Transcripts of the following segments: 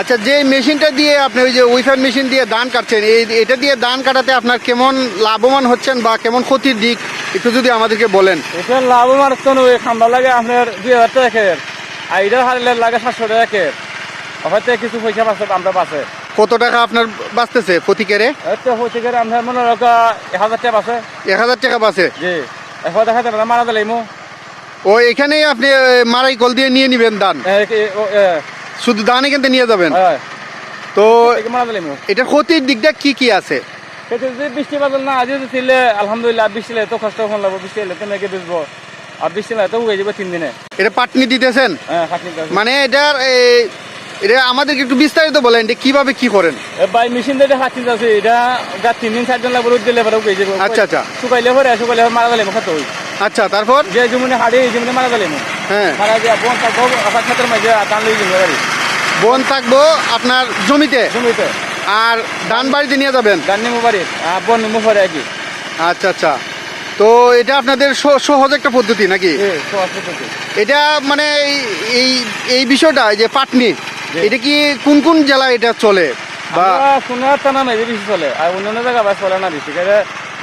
আচ্ছা যে মেশিনটা দিয়ে আপনি ওই যে উইফার মেশিন দিয়ে ধান কাটছেন এই এটা দিয়ে ধান কাটাতে আপনার কেমন লাভবান হচ্ছেন বা কেমন ক্ষতির দিক একটু যদি আমাদেরকে বলেন? এটা লাভ আমার তো নয় খাম্বা লাগে আপনার দুই হাজার টাকা একের। আইডার হারলে লাগে সাতশো টাকা একের। হয়তো কিছু পয়সা পাচ্ছে আমরা পাচ্ছে কত টাকা আপনার বাঁচতেছে প্রতিকেরে? গেলে আপনার মনে রাখো এক হাজার টাকা পাচ্ছে এক হাজার টাকা বাঁচে? জি। এখন দেখা যাবে মারা দিলে ইমু। ও এখানেই আপনি মারাই কল দিয়ে নিয়ে নিবেন ধান? শুধু ধান এখান থেকে নিয়ে যাবেন? তো এটার ক্ষতির দিকটা কি কি আছে? যদি বৃষ্টি বাদল না আজও ছিলে আলহামদুলিল্লাহ বৃষ্টি তো কষ্ট হন লাগবো বৃষ্টি হলে তো মেঘে বেচবো আর বৃষ্টি হলে তো উগে যাবে তিন দিনে। এটা পাটনি দিতেছেন? হ্যাঁ মানে এটার এটা আমাদেরকে একটু বিস্তারিত বলেন এটা কীভাবে কি করেন? বাই মেশিন দিয়ে খাটনি আছে এটা গা তিন দিন চার দিন লাগবে রোদ দিলে পরে উগে যাবে। আচ্ছা, আচ্ছা। শুকাইলে পরে শুকাইলে মারা দিলে মুখাত হই আচ্ছা তারপর? যে জমিনে হাড়ি এই জমিনে মারা দিলে হ্যাঁ। মারা দিয়ে বোন ক্ষেত্রের মাঝে ধান লই যাবে গাড়ি বন থাকব আপনার জমিতে? জমিতে। আর ধান বাড়িতে নিয়ে যাবেন? ধান নিমু বাড়ি আর বন নিমু আর কি আচ্ছা আচ্ছা। তো এটা আপনাদের সহ- সহজ একটা পদ্ধতি নাকি। এটা মানে এই- এই বিষয়টা যে পাটনি। এটা কি কোন কোন জেলায় এটা চলে? বা সোনার টানা নাই বেশি চলে আর অন্যান্য জায়গা চলে না বেশি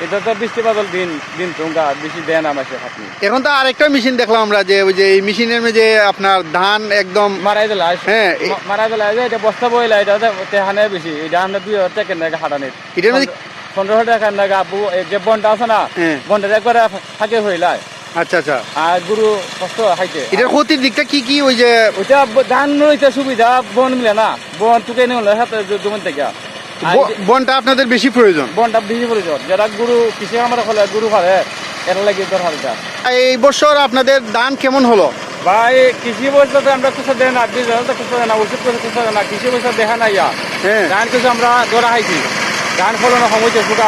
এটা তো বৃষ্টি বাদল দিন দিন তো গা বেশি দেয় না মাসে খাটনি এখন তো আরেকটা মেশিন দেখলাম আমরা যে ওই যে এই মেশিনের মধ্যে আপনার ধান একদম মারাই দিলা হ্যাঁ, মারাই দিলা যে এটা বস্তা বইলা এটা তেহানে বেশি এটা আমরা দুই হাজার টাকা নাকি হাটানির এটার মধ্যে পনেরোশো টাকা নাকি আপু যে বনটা আছে না হ্যাঁ। বনটা একবারে থাকে হইলাই আচ্ছা আচ্ছা। আর গরু কষ্ট খাইতে এটার ক্ষতির দিকটা কি কি ওই যে ওইটা ধান রয়েছে সুবিধা বন মিলে না। বন টুকে নিয়ে হলে হাতে জমিন থেকে। বনটা আপনাদের বেশি প্রয়োজন? বনটা বেশি প্রয়োজন। যারা গরু কৃষি আমার হলে গরু খালে এটা লাগে দরকার এই বছর আপনাদের ধান কেমন হলো? ভাই কৃষি বছর তো আমরা কিছু দেয় না বীজ কিছু দেয় না ওষুধ কিছু কিছু দেয় না কৃষি বছর দেখা নাই ইয়া হ্যাঁ। ধান কিছু আমরা ধরা ধান ফলনের সময় ফুটা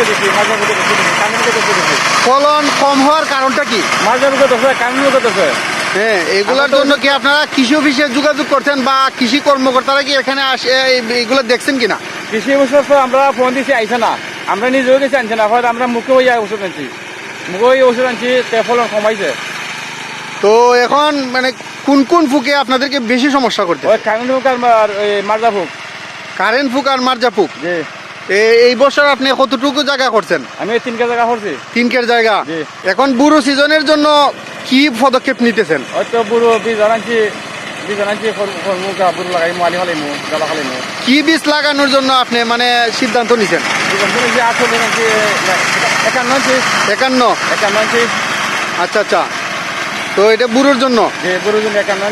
দিচ্ছি মাঝে মধ্যে দিচ্ছি কানের মধ্যে দিচ্ছি ফলন কম হওয়ার কারণটা কি? মাঝে মধ্যে করছে কানের মধ্যে করছে হ্যাঁ এগুলোর জন্য কি আপনারা কৃষি অফিসে যোগাযোগ করছেন বা কৃষি কর্মকর্তারা কি এখানে আসে এই- এগুলো দেখছেন কিনা? কৃষি বছর তো আমরা ফোন দিছি আইছে না। আমরা নিজেও গেছি আনছি না। হয়তো আমরা মুখে হইয়া ওষুধ আনছি। মুখে হয়ে ওষুধ আনছি তে ফলন কমাইছে। তো এখন মানে কোন কোন ফুকে আপনাদেরকে বেশি সমস্যা করতে? ওই কারেন্ট ফুক আর মার্জা ফুক। কারেন্ট ফুক আর মার্জা ফুক? জি। এই বছর আপনি কতটুকু জায়গা করছেন? আমি এই তিনটা জায়গা করছি। তিনকের জায়গা। এখন বুড়ো সিজনের জন্য কি পদক্ষেপ নিতেছেন? হয়তো বুড়ো বীজ আনছি কি বীজ লাগানোর জন্য আপনি মানে সিদ্ধান্ত নিছেন? একান্ন একান্ন? আচ্ছা আচ্ছা। তো এটা বুড়োর জন্য? যে জন্য জন একান্ন